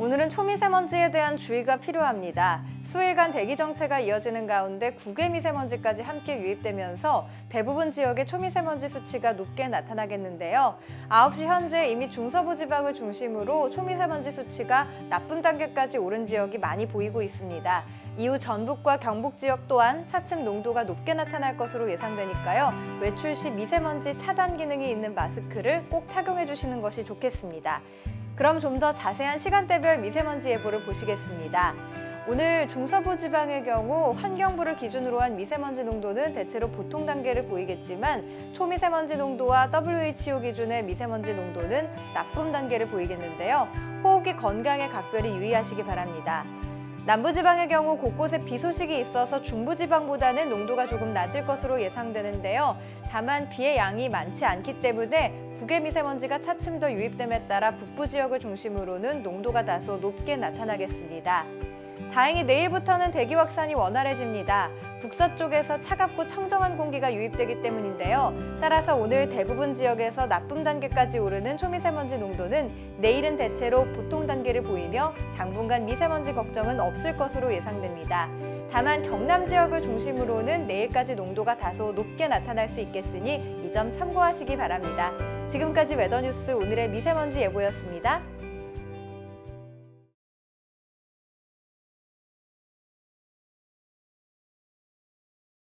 오늘은 초미세먼지에 대한 주의가 필요합니다. 수일간 대기 정체가 이어지는 가운데 국외 미세먼지까지 함께 유입되면서 대부분 지역의 초미세먼지 수치가 높게 나타나겠는데요. 9시 현재 이미 중서부 지방을 중심으로 초미세먼지 수치가 나쁨 단계까지 오른 지역이 많이 보이고 있습니다. 이후 전북과 경북 지역 또한 차츰 농도가 높게 나타날 것으로 예상되니까요. 외출 시 미세먼지 차단 기능이 있는 마스크를 꼭 착용해 주시는 것이 좋겠습니다. 그럼 좀 더 자세한 시간대별 미세먼지 예보를 보시겠습니다. 오늘 중서부 지방의 경우 환경부를 기준으로 한 미세먼지 농도는 대체로 보통 단계를 보이겠지만 초미세먼지 농도와 WHO 기준의 미세먼지 농도는 나쁨 단계를 보이겠는데요. 호흡기 건강에 각별히 유의하시기 바랍니다. 남부지방의 경우 곳곳에 비 소식이 있어서 중부지방보다는 농도가 조금 낮을 것으로 예상되는데요. 다만 비의 양이 많지 않기 때문에 국외 미세먼지가 차츰 더 유입됨에 따라 북부 지역을 중심으로는 농도가 다소 높게 나타나겠습니다. 다행히 내일부터는 대기 확산이 원활해집니다. 북서쪽에서 차갑고 청정한 공기가 유입되기 때문인데요. 따라서 오늘 대부분 지역에서 나쁨 단계까지 오르는 초미세먼지 농도는 내일은 대체로 보통 단계를 보이며 당분간 미세먼지 걱정은 없을 것으로 예상됩니다. 다만 경남 지역을 중심으로는 내일까지 농도가 다소 높게 나타날 수 있겠으니 이 점 참고하시기 바랍니다. 지금까지 웨더뉴스 오늘의 미세먼지 예보였습니다.